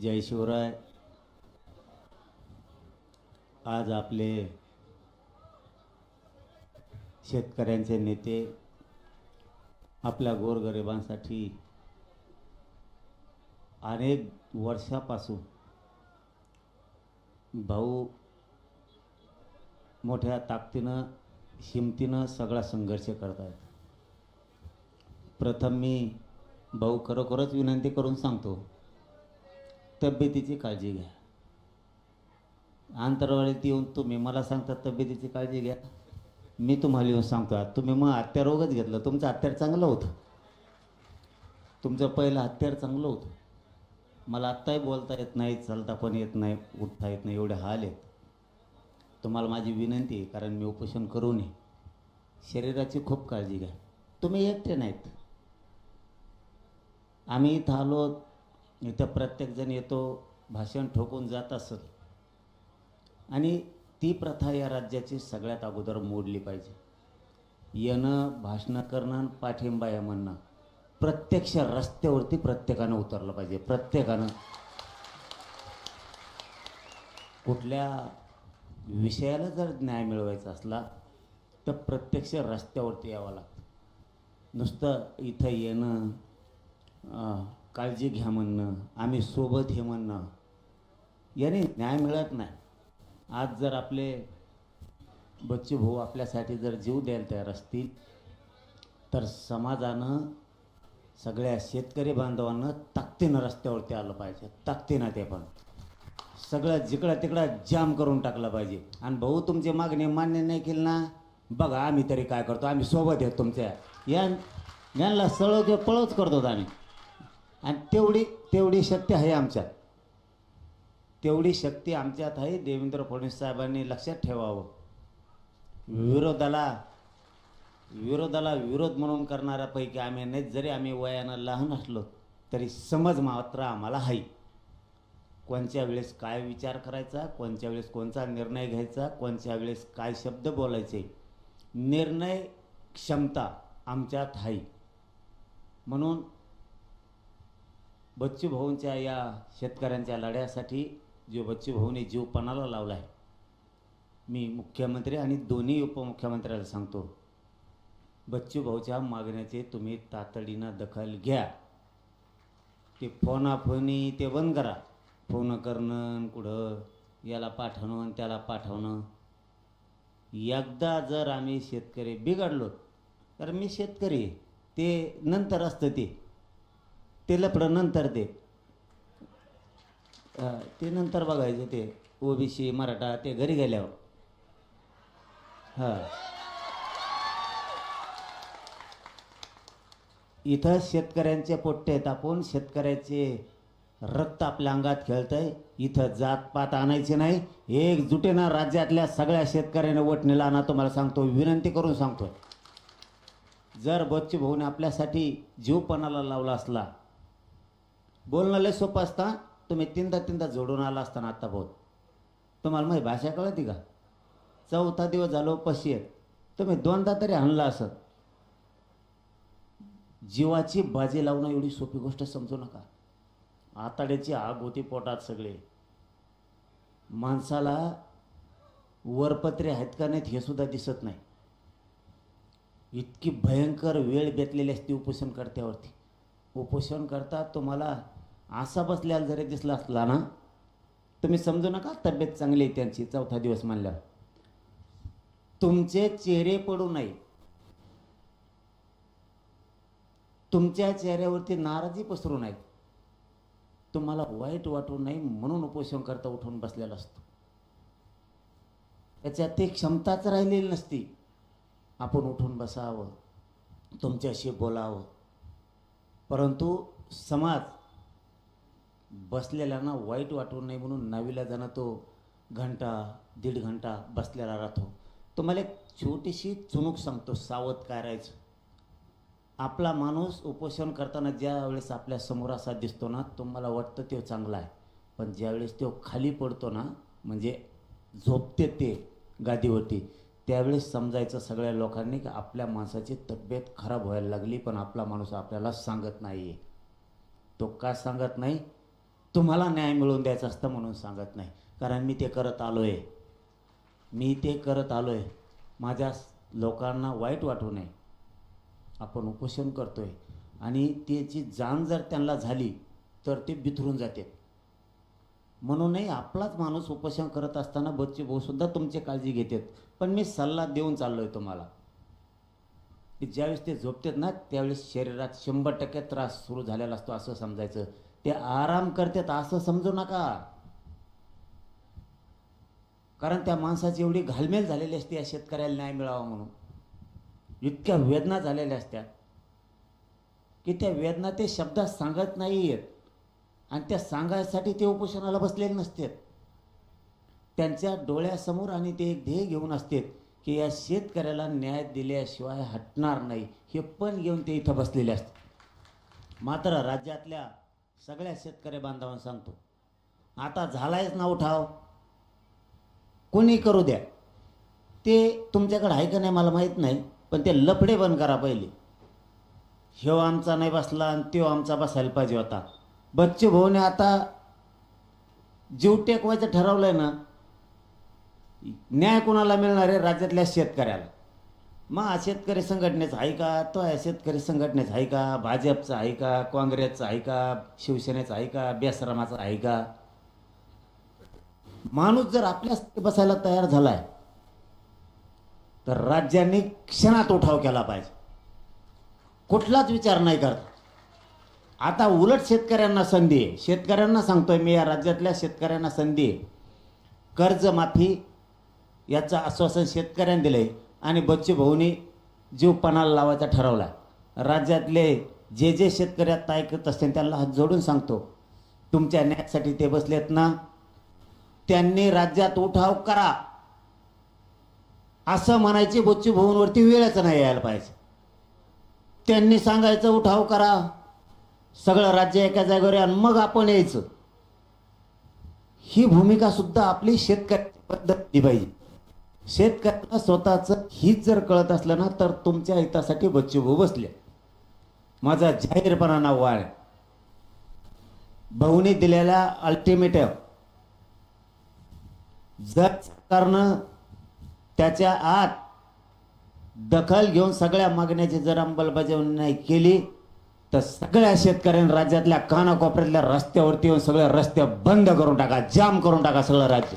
जय शिवराय. आज आपले शेतकऱ्यांचे नेते आपल्या गोरगरिबांसाठी अनेक वर्षापासून भाऊ मोठ्या ताकदीनं हिमतीनं सगळा संघर्ष करत आहेत. प्रथम मी भाऊ खरोखरच विनंती करून सांगतो तब्येतीची काळजी घ्या. अंतरवाळीत येऊन तुम्ही मला सांगता तब्येतीची काळजी घ्या. मी तुम्हाला येऊन सांगतो तुम्ही मग हत्यार रोगच घेतलं तुमचं हत्यार चांगलं होतं. तुमचं पहिलं हत्यार चांगलं होतं. मला आत्ताही बोलता येत नाही चालता पण येत नाही उठता येत नाही एवढे हाल आहेत. तुम्हाला माझी विनंती आहे कारण मी उपोषण करू नये. शरीराची खूप काळजी घ्या. तुम्ही एकटे नाहीत. आम्ही इथं आलो इथं प्रत्येकजण येतो भाषण ठोकून जात असत आणि ती प्रथा या राज्याची सगळ्यात अगोदर मोडली पाहिजे. येणं भाषणं करणं आणि पाठिंबा या म्हणणं प्रत्यक्ष रस्त्यावरती प्रत्येकानं उतरलं पाहिजे. प्रत्येकानं. कुठल्या विषयाला जर न्याय मिळवायचा असला तर प्रत्यक्ष रस्त्यावरती यावं लागतं. नुसतं इथं येणं काळजी घ्या म्हणणं आम्ही सोबत हे म्हणणं. याने न्याय मिळत नाही. आज जर आपले बच्चे भाऊ आपल्यासाठी जर जीव द्यायला तयार असतील तर समाजानं सगळ्या शेतकरी बांधवांना ताकदीनं रस्त्यावरती आलं पाहिजे. ताकदीनं ते पण. सगळं जिकडं तिकडं जाम करून टाकलं पाहिजे. आणि भाऊ तुमची मागणी मान्य नाही केली ना? बघा आम्ही तरी काय करतो? आम्ही सोबत आहेत तुमच्या. या यांना सळव किंवा पळवच करतो आम्ही. आणि तेवढी तेवढी शक्ती आहे आमच्यात. तेवढी शक्ती आमच्यात आहे देवेंद्र फडणवीस साहेबांनी लक्षात ठेवावं. विरोधाला विरोधाला विरोध म्हणून करणाऱ्यापैकी आम्ही नाही जरी आम्ही वयानं लहान असलो तरी समज मात्र आम्हाला आहे. कोणत्या वेळेस काय विचार करायचा कोणत्या वेळेस कोणता निर्णय घ्यायचा कोणत्या वेळेस काय शब्द बोलायचे निर्णय क्षमता आमच्यात आहे. म्हणून बच्चू भाऊंच्या या शेतकऱ्यांच्या लढ्यासाठी जो बच्चू भाऊने जीव पणाला लावला आहे मी मुख्यमंत्री आणि दोन्ही उपमुख्यमंत्र्याला सांगतो बच्चू भाऊच्या मागण्याचे तुम्ही तातडीनं दखल घ्या. ते फोनाफोनी ते बंद करा. फोन करणं कुठं याला पाठवणं आणि त्याला पाठवणं. एकदा जर आम्ही शेतकरी बिघडलो तर मी शेतकरी ते नंतर असतं ते. ते लपडं नंतर ते ते नंतर बघायचं ते ओबीसी मराठा ते घरी गेल्यावर. हां. इथं शेतकऱ्यांचे पोट्टे आहेत आपण शेतकऱ्याचे रक्त आपल्या अंगात खेळतंय. इथं जातपात आणायचे नाही. एकजुटीनं राज्यातल्या सगळ्या शेतकऱ्याने वटणीला आणा तुम्हाला सांगतो विनंती करून सांगतो जर बच्चू भाऊने आपल्यासाठी जीवपणाला लावला असला बोलणं लय सोपं असता. तुम्ही तीनदा तीनदा जोडून आला असताना आत्ता भाऊ तुम्हाला माझी भाषा कळती का? चौथा दिवस झालो पशी आहेत तुम्ही दोनदा तरी आणला असत. जीवाची बाजी लावणं एवढी सोपी गोष्ट समजू नका. आताड्याची आग होती पोटात सगळे. माणसाला वरपत्रे आहेत का नाहीत हे सुद्धा दिसत नाही. इतकी भयंकर वेळ बेतलेली असते उपोषण करत्यावरती. उपोषण करता तुम्हाला असा बसल्याला जरी दिसला असला ना तुम्ही समजू नका तब्येत चांगली आहे त्यांची चौथा दिवस मानल्यावर तुमचे चेहरे पडू नये. तुमच्या चेहऱ्यावरती नाराजी पसरू नये. तुम्हाला वाईट वाटू नये म्हणून उपोषण करता उठून बसलेला असतो. त्याच्यात ती क्षमताच राहिलेली नसती. आपण उठून बसावं तुमच्याशी बोलावं. परंतु समाज बसलेल्यांना वाईट वाटू नये म्हणून नवीला जाणं तो घंटा दीड घंटा बसलेला राहतो. तुम्हाला एक छोटीशी चुणूक सांगतो सावध काय राहायचं. आपला माणूस उपोषण करताना ज्या वेळेस आपल्यासमोर असा दिसतो ना तुम्हाला वाटतं तो चांगला आहे. पण ज्यावेळेस तो खाली पडतो ना म्हणजे झोपते ते गादीवरती त्यावेळेस समजायचं सगळ्या लोकांनी की आपल्या माणसाची तब्येत खराब व्हायला लागली पण आपला माणूस आपल्याला सांगत नाही आहे तो का सांगत नाही? तुम्हाला न्याय मिळवून द्यायचा असतं म्हणून सांगत नाही. कारण मी ते करत आलो आहे मी ते करत आलो आहे माझ्या लोकांना वाईट वाटू नये. आपण उपोषण करतो आहे आणि त्याची जाण जर त्यांना झाली तर ते बिथरून जाते. म्हणूनही आपलाच माणूस उपोषण करत असताना बच्चे भाऊसुद्धा तुमची काळजी घेतात. पण मी सल्ला देऊन चाललो आहे तुम्हाला. की ज्यावेळेस ते झोपतात ना त्यावेळेस शरीरात शंभर टक्के त्रास सुरू झालेला असतो असं समजायचं. ते आराम करतात असं समजू नका. कारण त्या माणसाची एवढी घालमेल झालेली असते या शेतकऱ्याला न्याय मिळावा म्हणून. इतक्या वेदना झालेल्या असत्या. की त्या वेदना ते शब्दात सांगत नाही आहेत आणि त्या सांगायसाठी ते उपोषणाला बसलेले नसतात. त्यांच्या डोळ्यासमोर आणि ते एक ध्येय घेऊन असतात की या शेतकऱ्याला न्याय दिल्याशिवाय हटणार नाही. हे पण घेऊन ते इथं बसलेले असतात मात्र राज्यातल्या सगळ्या शेतकरी बांधवांना सांगतो. आता झालायच ना उठाव. कोणी करू द्या. ते तुमच्याकडे आहे का नाही मला माहीत नाही पण ते लफडे बंद करा पहिले. ह्यो आमचा नाही बसला आणि त्यो आमचा बसायला पाहिजे होता. बच्चू भाऊने आता जीव टेकवायचं ठरवलंय ना न्याय कोणाला मिळणार आहे? राज्यातल्या शेतकऱ्याला. मग हा शेतकरी संघटनेचा आहे का? तो आहे शेतकरी संघटनेचा आहे का? भाजपचा आहे का? काँग्रेसचा आहे का? शिवसेनेचा आहे का? बेसरामाचा आहे का? माणूस जर आपल्या बसायला तयार झालाय तर राज्यांनी क्षणात उठाव केला पाहिजे. कुठलाच विचार नाही करत. आता उलट शेतकऱ्यांना संधी आहे. शेतकऱ्यांना सांगतोय मी या राज्यातल्या शेतकऱ्यांना संधी आहे. कर्जमाफी याचं आश्वासन शेतकऱ्यांनी दिलंय. आणि बच्चू भाऊनी जीव पणाला लावायचा ठरवला. राज्यातले जे जे शेतकरी आत्ता ऐकत असतील त्यांना हात जोडून सांगतो. तुमच्या न्यायासाठी ते बसलेत ना. त्यांनी राज्यात उठाव करा. असं म्हणायची बच्चू भाऊंवरती वेळच नाही यायला पाहिजे. त्यांनी सांगायचं उठाव करा. सगळं राज्य एका जागेवर आणि मग आपण यायचं. ही भूमिका सुद्धा आपली शेतकऱ्याची पद्धत पाहिजे. शेतकऱ्याला स्वतःचं हित जर कळत असलं ना तर तुमच्या हितासाठी बच्चूभाऊ बसले. माझा जाहीरपणा नाव वाळ भाऊने दिलेल्या अल्टिमेटिव्ह जर सरकारनं त्याच्या आत दखल घेऊन सगळ्या मागण्याची जर अंमलबजावणी नाही केली तर सगळ्या शेतकऱ्यांनी राज्यातल्या कानाकोपऱ्यातल्या रस्त्यावरती येऊन सगळे रस्ते बंद करून टाका जाम करून टाका सगळं राज्य.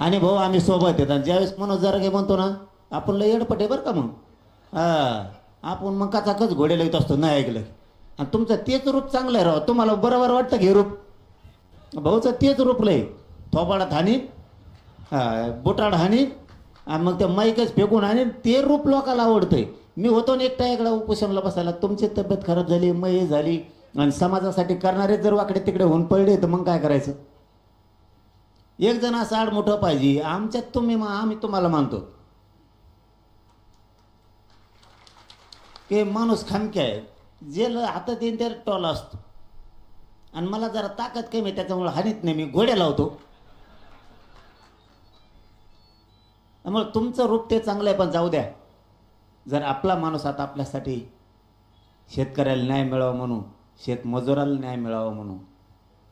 आणि भाऊ आम्ही सोबत येतात ज्यावेळेस मनोज जरागे म्हणतो ना आपण लय येडपटे बरं का मग? हा. आपण मग कचाकच घोडे येत असतो नाही ऐकलं. आणि तुमचं तेच रूप चांगलं आहे राव. तुम्हाला बरोबर वाटतं घे रूप? भाऊचं तेच रूप लय. थोपाडात हानी हा बुटाड हानी आणि मग ते माईकच फेकून आणि ते रूप लोकाला आवडतंय. मी होतो ना एकटा एकदा उपोषणाला बसायला. तुमची तब्येत खराब झाली मय झाली आणि समाजासाठी करणारे जर वाकडे तिकडे होऊन पडले तर मग काय करायचं? एक जण असं आड मोठं पाहिजे. आमच्यात तुम्ही आम्ही तुम्हाला मानतो. की माणूस खामके आहे. जे ल- हातात येईन त्या टॉल असतो. आणि मला जरा ताकद कमी आहे त्याच्यामुळे हानीत नाही. मी घोड्या लावतो. त्यामुळे तुमचं रूप ते चांगलं आहे पण जाऊ द्या. जर आपला माणूस आता आपल्यासाठी शेतकऱ्याला न्याय मिळावा म्हणून शेतमजुराला न्याय मिळावा म्हणून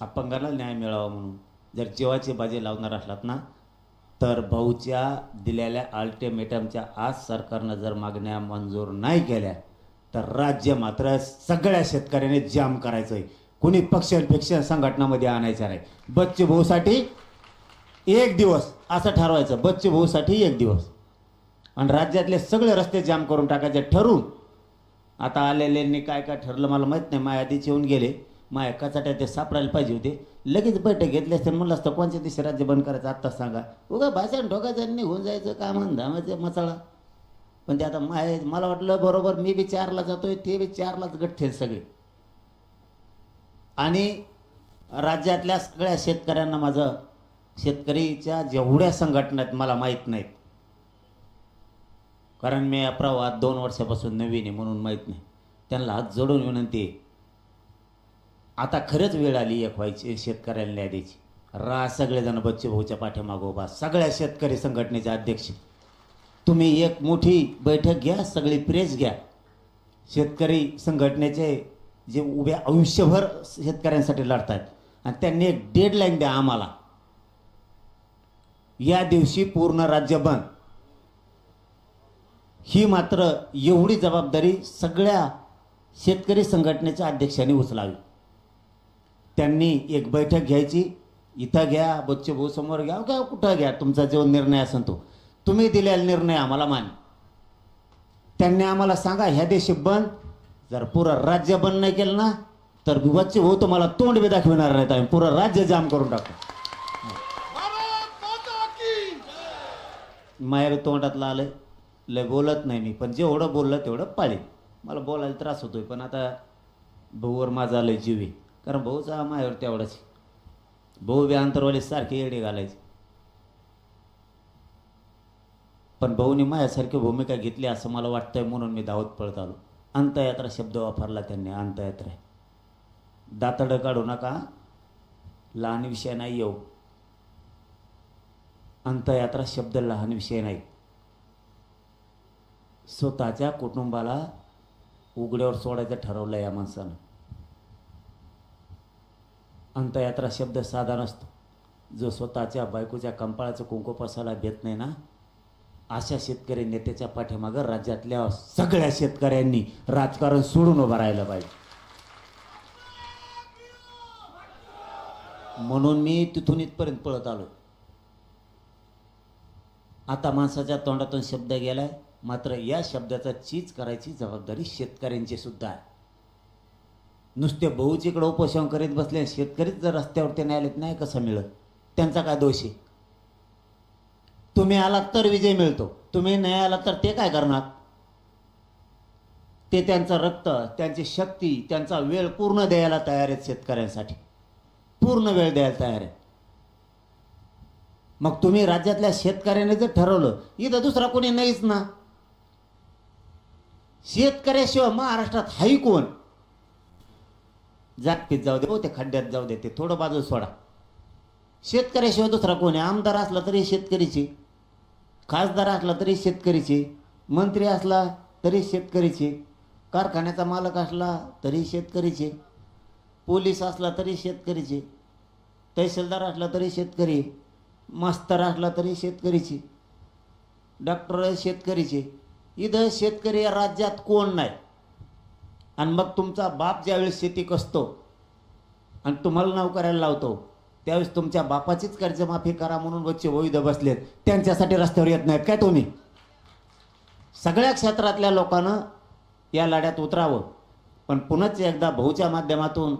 अपंगाला न्याय मिळावा म्हणून जर जीवाची बाजी लावणार असलात ना तर भाऊच्या दिलेल्या अल्टिमेटमच्या आज सरकारनं जर मागण्या मंजूर नाही केल्या तर राज्य मात्र सगळ्या शेतकऱ्याने जाम करायचं आहे कुणी पक्षपेक्ष संघटनामध्ये आणायचं नाही. बच्चू भाऊसाठी एक दिवस असं ठरवायचं. बच्चू भाऊसाठी एक दिवस. आणि राज्यातले सगळे रस्ते जाम करून टाकायचे. ठरवून आता आलेल्यांनी काय काय ठरलं मला माहीत नाही. माझ्या आधीच येऊन गेले. माझ्या कचाट्या ते सापडायला पाहिजे होते. लगेच बैठक घेतली असते म्हणलं असतं कोणत्या दिवशी राज्य बंद करायचं आत्ताच सांगा. उगा भाषण ठोकायचं निघून जायचं काय म्हणून धामायचं मसाळा पण ते आता माय मला वाटलं बरोबर मी बी चारला जातोय ते बी चारलाच गठ्ठे सगळे. आणि राज्यातल्या सगळ्या शेतकऱ्यांना माझं शेतकरीच्या जेवढ्या संघटना आहेत मला माहीत नाहीत. कारण मी या प्रवाहात दोन वर्षापासून नवीन आहे म्हणून माहीत नाही. त्यांना हात जोडून विनंती आहे. आता खरंच वेळ आली एक व्हायची शेतकऱ्याला न्याय द्यायची. रा सगळेजण बच्चे भाऊच्या पाठीमागो उभा. सगळ्या शेतकरी संघटनेचे अध्यक्ष. तुम्ही एक मोठी बैठक घ्या सगळी प्रेस घ्या. शेतकरी संघटनेचे जे उभे आयुष्यभर शेतकऱ्यांसाठी लढतायत. आणि त्यांनी एक डेडलाईन द्या आम्हाला. या दिवशी पूर्ण राज्य बंद. ही मात्र एवढी जबाबदारी सगळ्या शेतकरी संघटनेच्या अध्यक्षांनी उचलावी. त्यांनी एक बैठक घ्यायची. इथं घ्या बच्चे भाऊ समोर घ्या. घ्या कुठं घ्या? तुमचा जो निर्णय असेल तो. तुम्ही दिलेला निर्णय आम्हाला मान. त्यांनी आम्हाला सांगा ह्या देशी बंद. जर पुरं राज्य बंद नाही केलं ना तर बच्चे भाऊ तुम्हाला तोंड बी दाखविणार नाहीत आम्ही. पुरं राज्य जाम करून टाकू. माहेर तोंडातलं आलं लय बोलत नाही मी पण जेवढं बोललं तेवढं पाळीन मला बोलायला त्रास होतोय पण आता भाऊवर माझा आलं जीव आहे. कारण भाऊचा माहेर तेवढाच. भाऊ बी अंतरवाले सारखे येडे घालायचे. पण भाऊने माझ्यासारखी भूमिका घेतली असं मला वाटतंय म्हणून मी धावत पळत आलो. अंतयात्रा शब्द वापरला त्यांनी अंतयात्रा दातडं काढू नका. लहान विषय नाही हो. येऊ अंतयात्रा शब्द लहान विषय नाही. स्वतःच्या कुटुंबाला उघड्यावर सोडायचं ठरवलं या माणसानं. अंतयात्रा शब्द साधा नसतो जो स्वतःच्या बायकोच्या कंपाळाचं कुंकू पसायला देत नाही ना अशा शेतकरी नेत्याच्या पाठीमागं राज्यातल्या सगळ्या शेतकऱ्यांनी राजकारण सोडून उभं राहिलं पाहिजे. म्हणून मी तिथून इथपर्यंत पळत आलो आता माणसाच्या तोंडातून शब्द गेलाय मात्र या शब्दाचा चीज करायची जबाबदारी शेतकऱ्यांची सुद्धा आहे. नुसते भाऊजीकडे उपोषण करीत बसले शेतकरीच जर रस्त्यावरती नाही आलेत नाही कसं मिळत? त्यांचा काय दोष आहे? तुम्ही आलात तर विजय मिळतो. तुम्ही नाही आलात तर ते काय करणार? ते त्यांचं रक्त त्यांची शक्ती त्यांचा वेळ पूर्ण द्यायला तयार आहेत शेतकऱ्यांसाठी. पूर्ण वेळ द्यायला तयार आहे मग तुम्ही राज्यातल्या शेतकऱ्याने जर ठरवलं इथं दुसरा कोणी नाहीच ना. शेतकऱ्याशिवाय महाराष्ट्रात हाई कोण? जागतीत जाऊ दे हो ते खड्ड्यात जाऊ दे ते. थोडं बाजू सोडा. शेतकऱ्याशिवाय दुसरा कोण आहे? आमदार असला तरी शेतकरीची. खासदार असला तरी शेतकरीची. मंत्री असला तरी शेतकरीची. कारखान्याचा मालक असला तरी शेतकरीचे. पोलीस असला तरी शेतकरीचे. तहसीलदार असला तरी शेतकरी. मास्तर असला तरी शेतकरीची. डॉक्टर शेतकरीचे. इथं शेतकरी या राज्यात कोण नाही? आणि मग तुमचा बाप ज्यावेळेस शेती कसतो आणि तुम्हाला नोकऱ्याला लावतो त्यावेळेस तुमच्या बापाचीच कर्जमाफी करा म्हणून बच्चे वैध बसलेत. त्यांच्यासाठी रस्त्यावर येत नाहीत काय तुम्ही? सगळ्या क्षेत्रातल्या लोकांना या लढ्यात उतरावं. पण पुनच एकदा भाऊच्या माध्यमातून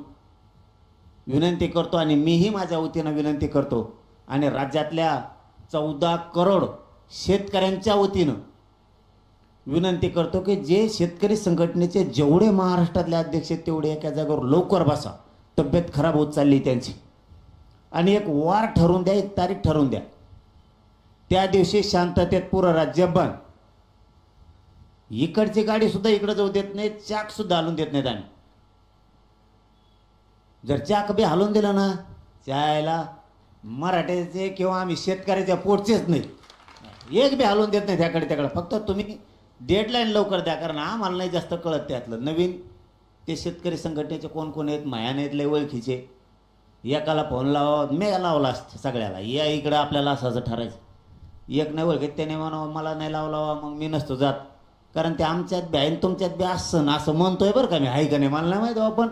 विनंती करतो आणि मीही माझ्या वतीनं विनंती करतो. आणि राज्यातल्या चौदा करोड शेतकऱ्यांच्या वतीनं विनंती करतो की जे शेतकरी संघटनेचे जेवढे महाराष्ट्रातले अध्यक्ष आहेत तेवढे एका जागेवर लवकर बसा. तब्येत खराब होत चालली त्यांची. आणि एक वार ठरवून द्या एक तारीख ठरवून द्या. त्या दिवशी शांततेत पुरं राज्य बंद. इकडची गाडी सुद्धा इकडे जाऊ देत नाही चाक सुद्धा देत नाहीत आम्ही. जर चाक बी हलवून दिलं ना त्याला मराठ्याचे किंवा आम्ही शेतकऱ्याच्या पोटचेच नाही. एक बी हलवून देत नाही त्याकडे त्याकडे फक्त तुम्ही डेडलाईन लवकर द्या कारण आम्हाला नाही जास्त कळत त्यातलं. नवीन ते शेतकरी संघटनेचे कोण कोण आहेत माया नाहीत लय ओळखीचे. एकाला फोन लावा मी लावला असतं सगळ्याला. या इकडं आपल्याला असं ठरायचं. एक नाही ओळखीत त्याने म्हणावं मला नाही लावला मग मी नसतो जात. कारण ते आमच्यात बी आहे तुमच्यात बी असं ना असं म्हणतोय बरं का मी. आहे का नाही? मला नाही माहीत हो आपण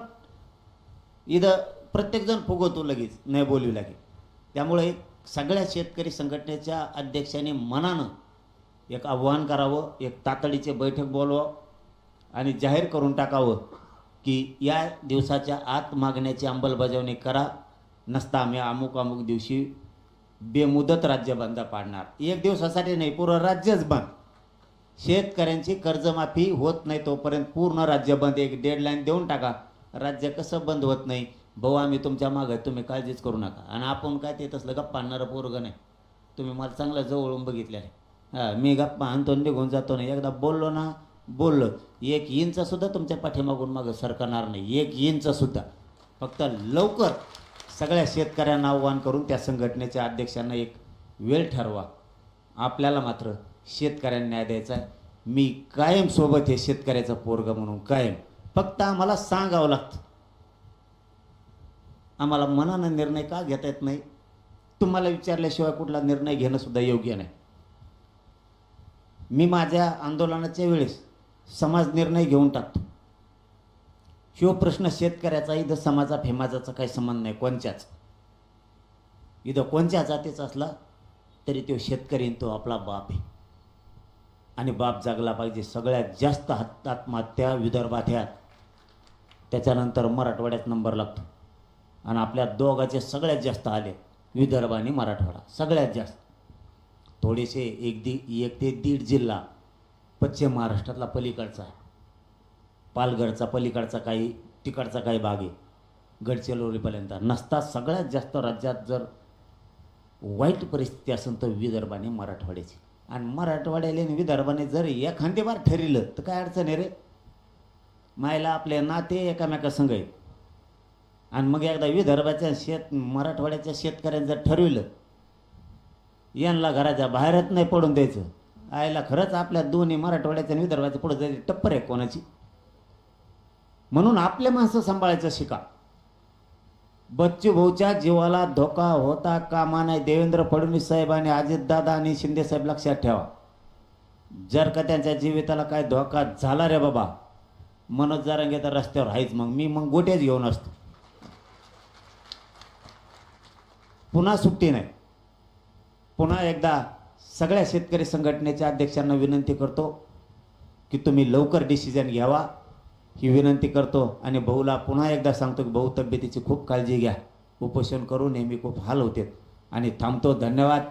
इथं प्रत्येकजण फुगवतो लगेच नाही बोलू लागेल. त्यामुळे सगळ्या शेतकरी संघटनेच्या अध्यक्षांनी मनानं एक आव्हान करावं एक तातडीचे बैठक बोलवावं आणि जाहीर करून टाकावं की या दिवसाच्या आत मागण्याची अंमलबजावणी करा. नसता आम्ही अमुक अमुक दिवशी बेमुदत राज्य बंद पाडणार. एक दिवसासाठी नाही पूर्ण राज्यच बंद. शेतकऱ्यांची कर्जमाफी होत नाही तोपर्यंत पूर्ण राज्य बंद. एक डेडलाईन देऊन टाका. राज्य कसं बंद होत नाही? भाऊ आम्ही तुमच्या मागं तुम्ही काळजीच करू नका. आणि आपण काय ते तसलं गप्पा आणणारं पोरगं नाही. तुम्ही मला चांगलं जवळून बघितलं आहे. मी गप्पा आणतो आणि निघून जातो नाही एकदा बोललो ना बोललो. एक इंचसुद्धा तुमच्या पाठीमागून मागं सरकणार नाही. एक इंचसुद्धा. फक्त लवकर सगळ्या शेतकऱ्यांना आव्हान करून त्या संघटनेच्या अध्यक्षांना एक वेळ ठरवा. आपल्याला मात्र शेतकऱ्यांना न्याय द्यायचा आहे. मी कायम सोबत हे शेतकऱ्याचं पोरग म्हणून कायम. फक्त आम्हाला सांगावं लागतं. आम्हाला मनानं निर्णय का घेता येत नाही? तुम्हाला विचारल्याशिवाय कुठला निर्णय घेणंसुद्धा योग्य नाही. मी माझ्या आंदोलनाच्या वेळेस समाज निर्णय घेऊन टाकतो. शिव प्रश्न शेतकऱ्याचा इथं समाजा फेमाजाचा काही संबंध नाही. कोणच्याच? इथं कोणत्या जातीचा असला तरी तो शेतकरी तो आपला बाप आहे. आणि बाप जगला पाहिजे. सगळ्यात जास्त हत आत्महत्या विदर्भात ह्या त्याच्यानंतर मराठवाड्यात नंबर लागतो. आणि आपल्या दोघाचे सगळ्यात जास्त आले विदर्भ आणि मराठवाडा. सगळ्यात जास्त. थोडेसे एक दी एक ते दीड जिल्हा पश्चिम महाराष्ट्रातला पलीकडचा आहे. पालघरचा पलीकडचा काही तिकडचा काही भाग आहे. गडचिरोलीपर्यंत नसता सगळ्यात जास्त राज्यात जर वाईट परिस्थिती असेल तर विदर्भाने मराठवाड्याची. आणि मराठवाड्याला आणि विदर्भाने जर एखादी बार ठरलं तर काय अडचण आहे रे? मायला आपले नाते एकामेका संघ आहेत. आणि मग एकदा विदर्भाच्या शेत मराठवाड्याच्या शेतकऱ्यांनी जर ठरविलं यांना घराच्या बाहेरच नाही पडून द्यायचं. आयला खरंच आपल्या दोन्ही मराठवाड्याच्या आणि विदर्भाचं पुढे जायची टप्पर आहे कोणाची? म्हणून आपले माणसं सांभाळायचं शिका. बच्चू भाऊच्या जीवाला धोका होता कामा नाही. देवेंद्र फडणवीस साहेब आणि अजितदादा आणि शिंदे साहेब लक्षात ठेवा. जर का त्यांच्या जीविताला काय धोका झाला रे बाबा मनोज जारंगे तर रस्त्यावर आहेच मग. मी मग गोट्याच घेऊन असतो. पुन्हा सुट्टी नाही. पुन्हा एकदा सगळ्या शेतकरी संघटनेच्या अध्यक्षांना विनंती करतो की तुम्ही लवकर डिसिजन घ्यावा. ही विनंती करतो आणि भाऊला पुन्हा एकदा सांगतो की भाऊ तब्येतीची खूप काळजी घ्या. उपोषण करू नेहमी खूप हाल होते. आणि थांबतो. धन्यवाद.